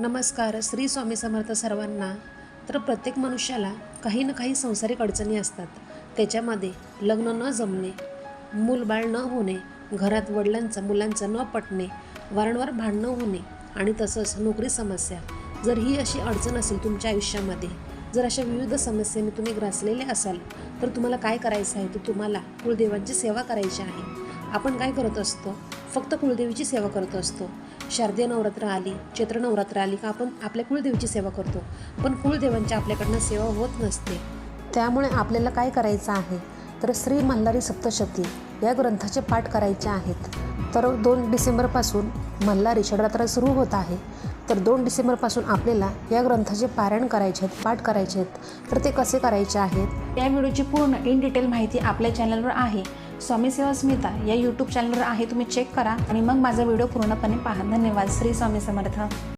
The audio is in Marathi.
नमस्कार श्री स्वामी समर्थ सर्वांना. तर प्रत्येक मनुष्याला काही ना काही संसारिक अडचणी असतात. त्याच्यामध्ये लग्न न जमणे मूलबाळ न होणे घरात वडिलांचं मुलांचं न पटणे वारंवार भांडणं होणे आणि तसंच नोकरी समस्या. जर ही अशी अडचण असेल तुमच्या आयुष्यामध्ये जर अशा विविध समस्येने तुम्ही ग्रासलेले असाल तर तुम्हाला काय करायचं आहे? तर तुम्हाला कुलदेवांची सेवा करायची आहे. आपण काय करत असतो? फक्त कुलदेवीची सेवा करत असतो. शारदीय नवरात्र आली चैत्र नवरात्र आली का आपण आपल्या कुलदेवीची सेवा करतो. पण कुलदेवांची आपल्याकडनं सेवा होत नसते. त्यामुळे आपल्याला काय करायचं आहे? तर श्री मल्हारी सप्तशती या ग्रंथाचे पाठ करायचे आहेत. तर दोन डिसेंबरपासून मल्हारी यात्रा सुरू होत आहे. तर दोन डिसेंबरपासून आपल्याला या ग्रंथाचे पारायण करायचे आहेत पाठ करायचे आहेत. तर ते कसे करायचे आहेत? या व्हिडिओची पूर्ण इन डिटेल माहिती आपल्या चॅनलवर आहे. स्वामी सेवा स्मिता या यूट्यूब चॅनलवर आहे तुम्ही चेक करा आणि मग माझा व्हिडिओ पूर्णपणे पहा धन्यवाद. श्री स्वामी समर्थ.